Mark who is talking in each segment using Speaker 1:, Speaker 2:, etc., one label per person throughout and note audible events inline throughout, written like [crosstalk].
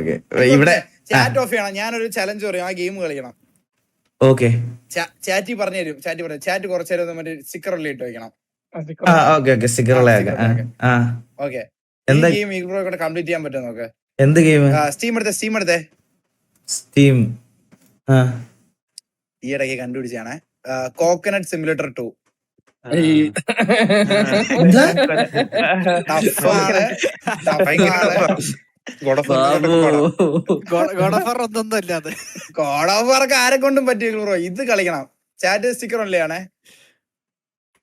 Speaker 1: Okay. ഇവിടെ
Speaker 2: chat off ചെയ്യണം. ഞാനൊരു ചലഞ്ച് പറയും. ആ ഗെയിം കളിക്കണം.
Speaker 1: ഓക്കെ.
Speaker 2: ചാറ്റി പറഞ്ഞു തരും ചാറ്റി പറഞ്ഞു ചാറ്റ് കുറച്ചു നേരം മറ്റേ സ്റ്റിക്കർ ഉള്ളിൽ ഇട്ട് വെക്കണം.
Speaker 1: Okay okay. സ്റ്റിക്കറുള്ള ആ
Speaker 2: ഓക്കെ.
Speaker 1: എന്താ?
Speaker 2: ഗെയിം കൂടെ കംപ്ലീറ്റ് ചെയ്യാൻ പറ്റും നോക്ക്
Speaker 1: എന്ത് ഗെയിം
Speaker 2: സ്റ്റീം എടുത്തേ സ്റ്റീം എടുത്തേ.
Speaker 1: സ്റ്റീം ആ.
Speaker 2: ഈ ഇടയ്ക്ക് കണ്ടുപിടിച്ചാണ്. കോക്കനട്ട് സിമുലേറ്റർ ടു ടഫാണ് ആരെ കൊണ്ടും പറ്റിയ ബ്രോ. ഇത് കളിക്കണം. ചാറ്റ് സ്റ്റിക്കർ ഉള്ളിയാണേ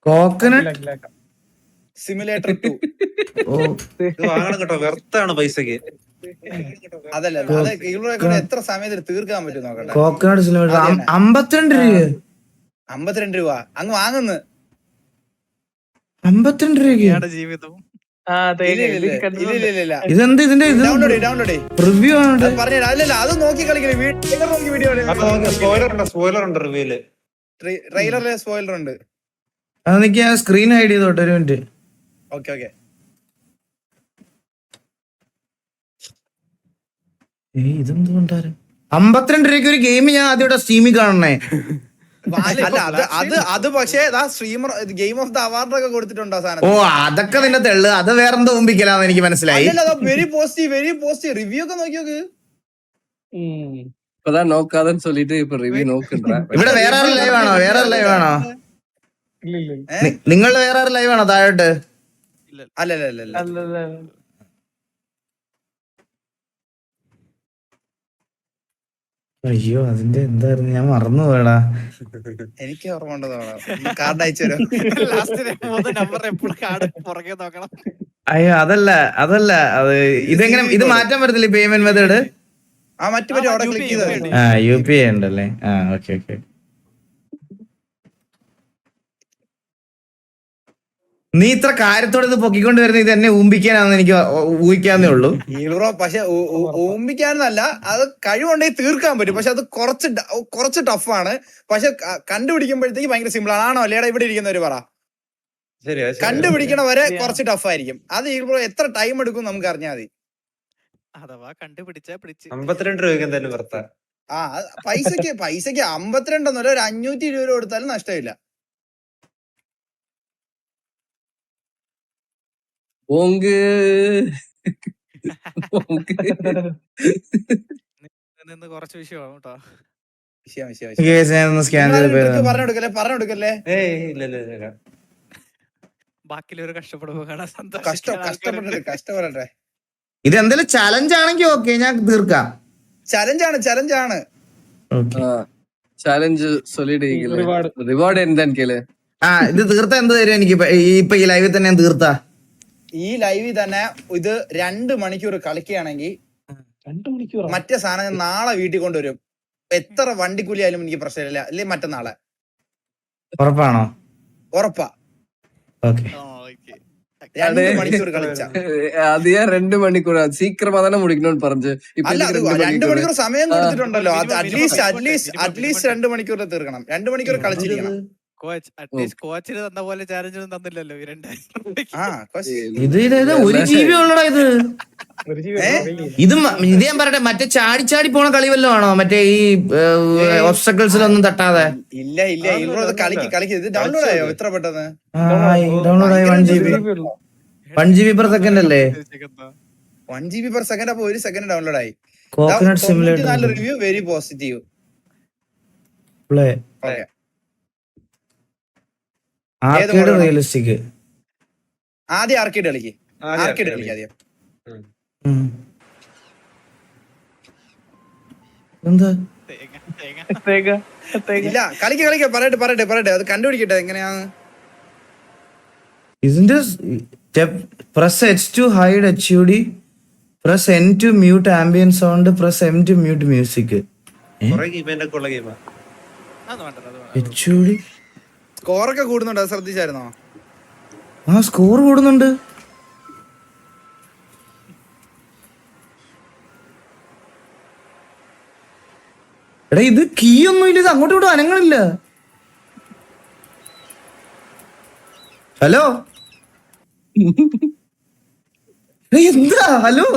Speaker 1: കോക്കനട്ട്
Speaker 2: സിമുലേറ്റർ ടു.
Speaker 1: ഓ.
Speaker 3: ഇത് വാങ്ങണം കേട്ടോ. വെർത്താണ് പൈസക്ക്.
Speaker 2: അതല്ല എത്ര സമയത്തിൽ തീർക്കാൻ പറ്റും നോക്കട്ടെ.
Speaker 1: Coconut
Speaker 2: simulator.
Speaker 1: അമ്പത്തിരണ്ട് രൂപ
Speaker 2: അമ്പത്തിരണ്ട് രൂപ. അങ്ങ് വാങ്ങുന്നു.
Speaker 1: അമ്പത്തിരണ്ട് രൂപ
Speaker 4: ജീവിതം ജീവിതവും.
Speaker 1: ഇതെന്ത് ഇതിന്റെ റിവ്യൂ ആണ്
Speaker 2: അത് നോക്കി
Speaker 3: സ്പോയിലർ ഉണ്ട് സ്പോയിലർ ഉണ്ട് റിവ്യൂൽ
Speaker 2: ട്രെയിലറിലെ സ്പോയിലർ ഉണ്ട്.
Speaker 1: അതെനിക്ക് ഞാൻ സ്ക്രീൻ ഹൈഡ് ചെയ്തോട്ടെ ഒരു മിനിറ്റ്
Speaker 2: ഓക്കെ ഓക്കെ
Speaker 1: ഏയ് ഇതെന്തുകൊണ്ടാരും അമ്പത്തിരണ്ട് രൂപയ്ക്ക് ഒരു ഗെയിം ഞാൻ ആദ്യം സ്റ്റീമിൽ കാണണേ. [laughs]
Speaker 2: അല്ല അത് അത് അത് പക്ഷേ ആ streamer game of the award ഒക്കെ കൊടുത്തിട്ടുണ്ട് ആ
Speaker 1: ഓ
Speaker 2: സാധനം
Speaker 1: അതൊക്കെ നിന്റെ തെള്ളു അത് വേറെന്തോ ഒമ്പിക്കലാന്ന് എനിക്ക് മനസ്സിലായി
Speaker 2: അല്ലല്ല very positive very positive review ഒക്കെ നോക്കി നോക്ക്
Speaker 5: இப்பதான் நோக்காதன்னு சொல்லிட்டு இப்ப ரிவ்யூ நோக்குன்றேன் [laughs]
Speaker 1: ഇവിടെ വേറെ ആരും ലൈവ് ആണോ വേറെ ലൈവ് ആണോ
Speaker 2: ഏ?
Speaker 1: നിങ്ങളുടെ വേറെ ആരും ലൈവ് ആണോ താഴോട്ട്
Speaker 2: അല്ലല്ല അല്ലല്ല
Speaker 1: അയ്യോ അതിന്റെ എന്തായിരുന്നു? ഞാൻ മറന്നു പോയടാ
Speaker 2: എനിക്ക് ഓർമ്മ ഉണ്ടെന്ന് കാർഡ് അയച്ചു തരും
Speaker 1: അയ്യോ അതല്ല അതല്ല. അത് ഇതെങ്ങനെ ഇത് മാറ്റാൻ പറ്റത്തില്ല പേയ്മെന്റ് മെത്തേഡ്
Speaker 2: ആ മറ്റു പറ്റി അവിടെ ക്ലിക്ക് ചെയ്താൽ
Speaker 1: ആ യു പി ഐ ഉണ്ടല്ലേ? ആ ഓക്കെ ഓക്കെ നീ ഇത്ര കാര്യത്തോടെ ഇത് പൊക്കിക്കൊണ്ട് വരുന്ന ഇത് എന്നെ ഊമ്പിക്കാനാന്ന് എനിക്ക് ഊഹിക്കാന്നേ ഉള്ളൂ.
Speaker 2: ബ്രോ പക്ഷെ ഊമ്പിക്കാനല്ല അത് കഴിവുണ്ടെങ്കിൽ തീർക്കാൻ പറ്റും. പക്ഷെ അത് കുറച്ച് കുറച്ച് ടഫാണ് പക്ഷെ കണ്ടുപിടിക്കുമ്പോഴത്തേക്ക് ഭയങ്കര സിമ്പിൾ ആണ്. ആണോ അല്ലേടാ ഇവിടെ ഇരിക്കുന്നവര് പറ. കണ്ടുപിടിക്കണ വരെ കുറച്ച് ടഫായിരിക്കും അത് ഈ ബ്രോ എത്ര ടൈം എടുക്കും നമുക്ക് അറിഞ്ഞാൽ മതി.
Speaker 4: അഥവാ കണ്ടുപിടിച്ചാ പിടിച്ച്.
Speaker 3: അമ്പത്തിരണ്ട് രൂപയ്ക്ക് എന്തായാലും
Speaker 2: ആ. പൈസക്ക് പൈസക്ക് അമ്പത്തിരണ്ടെന്നല്ല ഒരു അഞ്ഞൂറ്റി ഇരുപത് രൂപ കൊടുത്താലും നഷ്ടമില്ല.
Speaker 5: ഓങ്ക്
Speaker 4: നിന്ന് കുറച്ച് വിഷയമാണ് കേട്ടോ.
Speaker 1: ഇത് ചലഞ്ച് ആണെങ്കിൽ ഞാൻ തീർക്കാം.
Speaker 2: ചലഞ്ച് ആണ്
Speaker 1: ചലഞ്ച്
Speaker 5: ആണ്. ചലഞ്ച് സൊലിഡ് റിവാർഡ് എന്താ
Speaker 1: ആ ഇത് തീർത്ത എന്ത് തരും എനിക്ക് ഇപ്പൊ ഈ ലൈവിൽ തന്നെ തീർത്താ?
Speaker 2: ഈ ലൈവിൽ തന്നെ ഇത് രണ്ട് മണിക്കൂർ കളിക്കുകയാണെങ്കിൽ രണ്ട് മണിക്കൂർ മറ്റേ സാധനം നാളെ വീട്ടിൽ കൊണ്ടുവരും. എത്ര വണ്ടിക്കൂലി ആയാലും എനിക്ക് പ്രശ്നമില്ല. അല്ലെ മറ്റന്നാളെ.
Speaker 1: ഉറപ്പാണോ?
Speaker 2: ഉറപ്പാ.
Speaker 5: അത്. ഞാൻ രണ്ട് മണിക്കൂർ
Speaker 2: സീക്രമാ
Speaker 5: തന്നെ
Speaker 2: മുടിക്കണോന്ന്
Speaker 5: പറഞ്ഞു.
Speaker 2: രണ്ട് മണിക്കൂർ സമയം കൊടുത്തിട്ടുണ്ടല്ലോ. അറ്റ്ലീസ്റ്റ് അറ്റ്ലീസ്റ്റ് അറ്റ്ലീസ്റ്റ് രണ്ട് മണിക്കൂർ തീർക്കണം. രണ്ട് മണിക്കൂർ കളിച്ചിരിക്കണം.
Speaker 4: കോച്ച് അറ്റ്ലീസ്റ്റ് കോച്ചിന് തന്ന പോലെ ചാലഞ്ചൊന്നും തന്നില്ലല്ലോ ഈ രണ്ടായിരം രൂപയ്ക്ക്.
Speaker 2: ആ കൊച്ച്.
Speaker 1: ഇത് ഇത് ഇത് ഒരു ജി ബി ഉള്ളടാ ഇത്.
Speaker 2: ഏ?
Speaker 1: ഇത് മ- ഇത് ഞാൻ പറയട്ടെ മറ്റേ ചാടി ചാടി പോണ കളി വല്ലതും ആണോ? മറ്റേ ഈ ഒബ്സ്റ്റക്കിൾസിലൊന്നും തട്ടാതെ?
Speaker 2: ഇല്ല ഇല്ല ഇവിടെ അത് കളിക്ക് കളിക്ക്. ഇത് ഡൗൺലോഡ് ആയോ? ഇത്ര പെട്ടെന്ന്?
Speaker 1: ഡൗൺലോഡ് ആയി one G B one G B per second അല്ലേ.
Speaker 2: One G B per second അപ്പൊ ഒരു സെക്കൻഡ് ഡൗൺലോഡ് ആയി.
Speaker 1: കോക്കനട്ട് സിമുലേറ്റർ
Speaker 2: നല്ല review
Speaker 1: very
Speaker 2: positive
Speaker 1: play
Speaker 2: okay arcade
Speaker 1: realistic?
Speaker 2: ആദ്യം ആർക്കേഡ് കളിക്ക്. ആർക്കേഡ് കളിക്ക് ആദ്യം.
Speaker 1: എന്താ.
Speaker 2: ഇല്ല കളിക്ക് കളിക്ക. പറയട്ടെ പറയട്ടെ പറയട്ടെ. അത് കണ്ടുപിടിക്കട്ടെ എങ്ങനെയാന്ന്
Speaker 1: ഇതിന്റെ press H to hide H U D press N
Speaker 3: to mute ambient sound press
Speaker 4: M to mute music
Speaker 1: H U D
Speaker 2: സ്കോറൊക്കെ കൂടുന്നുണ്ട്? ശ്രദ്ധിച്ചായിരുന്നോ?
Speaker 1: ആ സ്കോർ കൂടുന്നുണ്ട്. എടാ ഇത് കീ ഒന്നും ഇല്ല ഇത് അങ്ങോട്ടും ഇങ്ങോട്ടും അനങ്ങളില്ല ഹലോ? എന്താ? ഹലോ?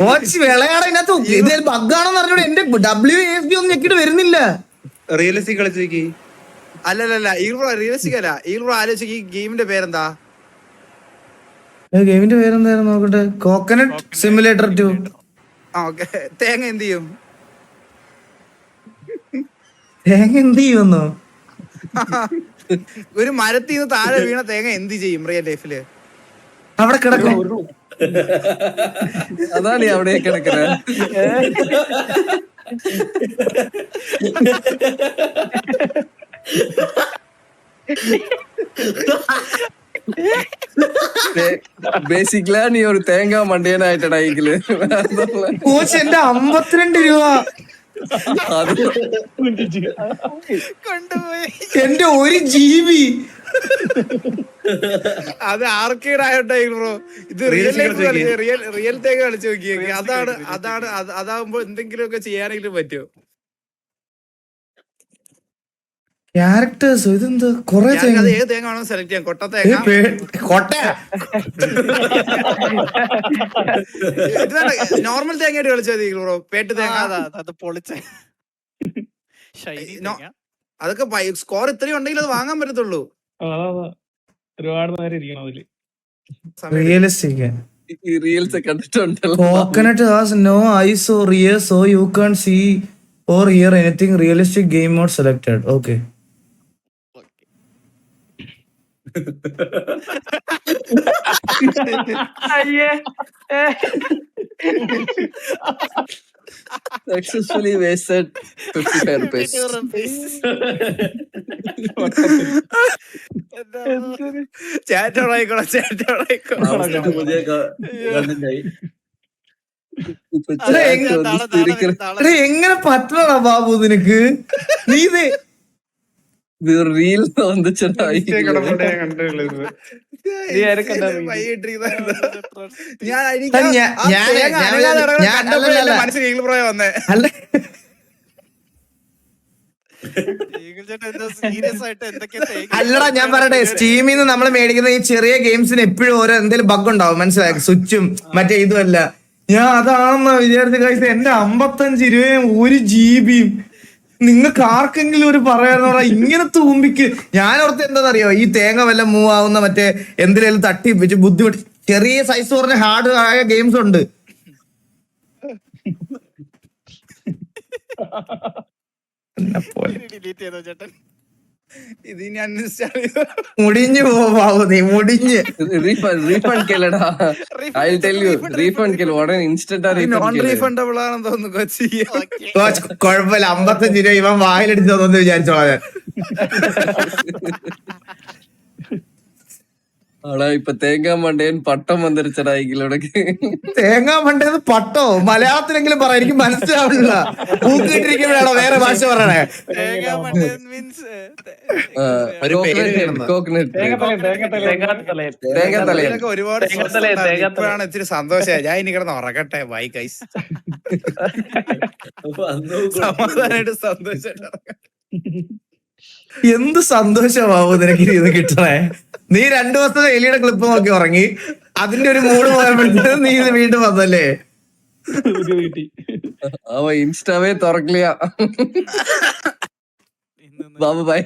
Speaker 1: കോച്ച് വിളയാട ഇതിനകത്ത് ഇത് ബഗ്ഗാണെന്ന് പറഞ്ഞോട് എന്റെ ഡബ്ല്യു എഫ് ബി ഒന്നും ഞെക്കിട്ട് വരുന്നില്ല.
Speaker 3: റിയലിസ്റ്റിക് കളിച്ചേക്ക്. നോക്കി
Speaker 2: അല്ലല്ലല്ല ഈ ബ്രോ റിയലിസ്റ്റിക് അല്ല ഈ ബ്രോ ആലോചിച്ച് ഈ ഗെയിമിന്റെ പേരെന്താ?
Speaker 1: ഗെയിമിന്റെ പേരെന്തായിരുന്നു നോക്കട്ടെ? Coconut simulator
Speaker 2: two okay. തേങ്ങ എന്ത് ചെയ്യും?
Speaker 1: തേങ്ങ എന്ത് ചെയ്യുമെന്നോ? [laughs]
Speaker 2: ഒരു മരത്തിൽ നിന്ന് താഴെ വീണ തേങ്ങ എന്ത് ചെയ്യും റിയൽ ലൈഫിൽ
Speaker 1: അവിടെ കിടക്കും.
Speaker 5: അതാണ് അവിടെ കിടക്കുന്നത് ബേസിക്കലാ നീ ഒരു തേങ്ങ മണ്ടിയനായിട്ടടാ എങ്കിൽ
Speaker 1: കോച്ച് എന്റെ അമ്പത്തിരണ്ട് രൂപ.
Speaker 5: അത്
Speaker 2: കൊണ്ടുപോയി.
Speaker 1: എന്റെ ഒരു ജി ബി
Speaker 2: അത് ആർക്കേഡ് ആയോട്ടെ ബ്രോ? ഇത് റിയൽ ലൈഫ്
Speaker 3: കളിച്ച്
Speaker 2: റിയൽ റിയൽ തേക്ക് കളിച്ച് നോക്കിയേ. അതാണ് അതാണ് അത് അതാകുമ്പോ എന്തെങ്കിലുമൊക്കെ ചെയ്യാനെങ്കിലും പറ്റുമോ?
Speaker 1: ക്യാരക്ടേഴ്സ് ഇതെന്താ? കൊറേ തേങ്ങ.
Speaker 2: അത് ഏത് തേങ്ങ വേണം സെലക്ട് ചെയ്യാം. കൊട്ട തേങ്ങ.
Speaker 1: കൊട്ടയാ
Speaker 2: നോർമൽ തേങ്ങയായിട്ട് കളിച്ചാൽ മതി ബ്രോ. പേട്ട് തേങ്ങ
Speaker 4: അതാ അത് പൊളിച്ച.
Speaker 2: അതൊക്കെ സ്കോർ ഇത്രയും ഉണ്ടെങ്കിൽ അത് വാങ്ങാൻ പറ്റത്തുള്ളൂ.
Speaker 6: അതാ ഒരുപാട് നേരം ഇരിക്കണം
Speaker 2: അതിൽ.
Speaker 1: റിയലിസ്റ്റിക്
Speaker 5: റീൽസ് കണ്ടിട്ടുണ്ടല്ലോ.
Speaker 1: Coconut has no eyes or ears so you can't see or hear anything realistic game mode
Speaker 5: selected okay successfully wasted fifty
Speaker 2: five rupees [laughs]
Speaker 3: പുതിയ
Speaker 1: എങ്ങനെ- പറ്റണ എങ്ങനെ പറ്റണടാ ബാബു നിനക്ക്? നീ ഇത്
Speaker 5: റീൽ
Speaker 2: ഞാൻ
Speaker 1: ഞാൻ- ഞാൻ- അല്ലടാ ഞാൻ പറയട്ടെ സ്റ്റീമിൽ നിന്ന് നമ്മൾ മേടിക്കുന്ന ഈ ചെറിയ ഗെയിംസിന് എപ്പോഴും ഓരോ എന്തെങ്കിലും ബഗ് ഉണ്ടാവും മനസ്സിലായി? സ്വിച്ചും മറ്റേ ഇതുമല്ല ഞാൻ അതാണെന്ന് വിചാരിച്ച കഴിച്ച എന്റെ അമ്പത്തഞ്ച് രൂപയും ഒരു ജി ബിയും നിങ്ങൾക്ക് ആർക്കെങ്കിലും ഒരു പറയാനുള്ള ഇങ്ങനെ തൂമ്പിക്ക്. ഞാൻ ഓർത്ത് എന്താണെന്നറിയോ ഈ തേങ്ങ വല്ല മൂവ് ആവുന്ന മറ്റേ എന്തിലും തട്ടി വെച്ച് ബുദ്ധിമുട്ട്. ചെറിയ സൈസ് പറഞ്ഞ ഹാർഡ് ആയ ഗെയിംസ് ഉണ്ട്. [laughs]
Speaker 2: ഇത് ഇനി അൺഇൻസ്റ്റാൾ
Speaker 1: മുടിഞ്ഞു പോവാവോ നീ മുടിഞ്ഞ്.
Speaker 5: റീഫണ്ട് റീഫണ്ട് കേളടാ ഐ ടെൽ യു റീഫണ്ട് കേൽ ഉടനെ ഇൻസ്റ്റന്റ്
Speaker 2: നോൺ റീഫണ്ടബിൾ ആണെന്ന് തോന്നുന്നു കൊച്ചി.
Speaker 1: കോച്ച് കുഴപ്പമില്ല അമ്പത്തഞ്ച് രൂപ ഇവൻ വായിലടിച്ചു തന്നു വിചാരിച്ചോളാം ഞാൻ. [laughs]
Speaker 5: ആടാ ഇപ്പൊ തേങ്ങാ മണ്ടയൻ പട്ടം വന്നിരിച്ചടാ ഈഗിലോടക്ക്
Speaker 1: തേങ്ങാ മണ്ടേത് പട്ടോ? മലയാളത്തിലെങ്കിലും പറ എനിക്ക് മനസ്സിലാവില്ല. പൂക്കിട്ടിരിക്കുമ്പോഴാണോ വേറെ ഭാഷ പറയണേ?
Speaker 2: ഒരുപാട്. ഇപ്പോഴാണ് ഇത്തിരി സന്തോഷമായി. ഞാൻ ഇനി കിടന്ന് ഉറക്കട്ടെ ബൈ കൈസ് സമാധാനമായിട്ട് സന്തോഷമായിട്ട്. [laughs]
Speaker 1: എന്ത് സന്തോഷമാവും നിനക്ക് ഇത് കിട്ടണേ? നീ രണ്ടു ദിവസത്തെ എലിയുടെ ക്ലിപ്പ് നോക്കി ഉറങ്ങി. അതിന്റെ ഒരു മൂഡ് പോയപ്പോഴത്തെ നീ ഇത് വീണ്ടും വന്നല്ലേ?
Speaker 5: അവ ഇൻസ്റ്റാവേ തുറക്കില്ല. ബാബു ബൈ